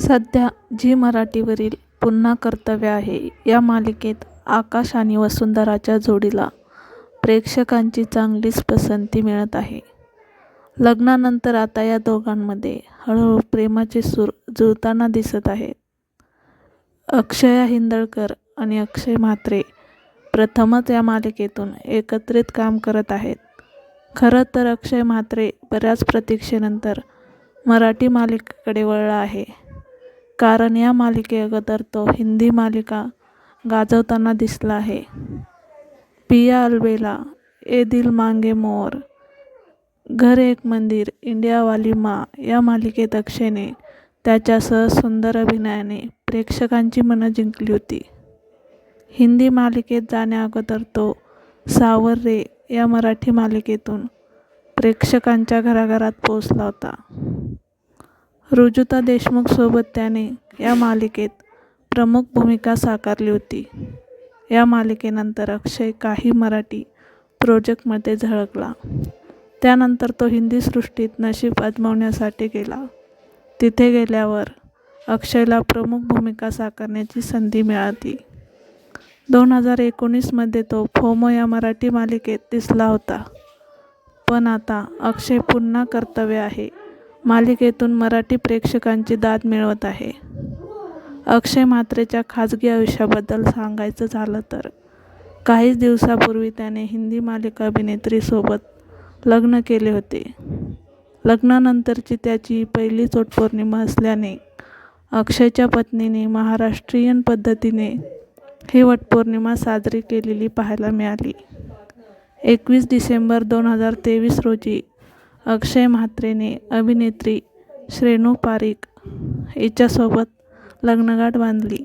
सध्या झी मराठीवरील पुन्हा कर्तव्य आहे या मालिकेत आकाश आणि वसुंधराच्या जोडीला प्रेक्षकांची चांगलीच पसंती मिळत आहे. लग्नानंतर आता या दोघांमध्ये हळूहळू प्रेमाचे सूर जुळताना दिसत आहेत. अक्षया हिंदळकर आणि अक्षय म्हात्रे प्रथमच या मालिकेतून एकत्रित काम करत आहेत. खरं तर अक्षय म्हात्रे बऱ्याच प्रतीक्षेनंतर मराठी मालिकेकडे वळला आहे. कारण या मालिकेअगोदर तो हिंदी मालिका गाजवताना दिसला आहे. पिया अलबेला ए दिल मांगे मोर घर एक मंदिर इंडियावाली माँ या मालिकेत अक्षयने त्याच्या सुंदर अभिनयाने प्रेक्षकांची मनं जिंकली होती. हिंदी मालिकेत जाण्याअगोदर तो सावर रे या मराठी मालिकेतून प्रेक्षकांच्या घराघरात पोचला होता. रुजुता देशमुखसोबत त्याने या मालिकेत प्रमुख भूमिका साकारली होती. या मालिकेनंतर अक्षय काही मराठी प्रोजेक्टमध्ये झळकला. त्यानंतर तो हिंदी सृष्टीत नशीब आजमावण्यासाठी गेला. तिथे गेल्यावर अक्षयला प्रमुख भूमिका साकारण्याची संधी मिळाली. दोन हजार एकोणीसमध्ये तो फोमो या मराठी मालिकेत दिसला होता. पण आता अक्षय पुन्हा कर्तव्य आहे. मालिकेतून मराठी प्रेक्षकांची दाद मिळवत आहे. अक्षय म्हात्रेच्या खाजगी आयुष्याबद्दल सांगायचं झालं तर काहीच दिवसापूर्वी त्याने हिंदी मालिका अभिनेत्रीसोबत लग्न केले होते. लग्नानंतरची त्याची पहिली चोटपौर्णिमा असल्याने अक्षयच्या पत्नीने महाराष्ट्रीयन पद्धतीने ही वटपौर्णिमा साजरी केलेली पाहायला मिळाली. एकवीस डिसेंबर दोन हजार तेवीस रोजी अक्षय म्हात्रेने अभिनेत्री श्रेणू पारीख हिच्यासोबत लग्नगाठ बांधली.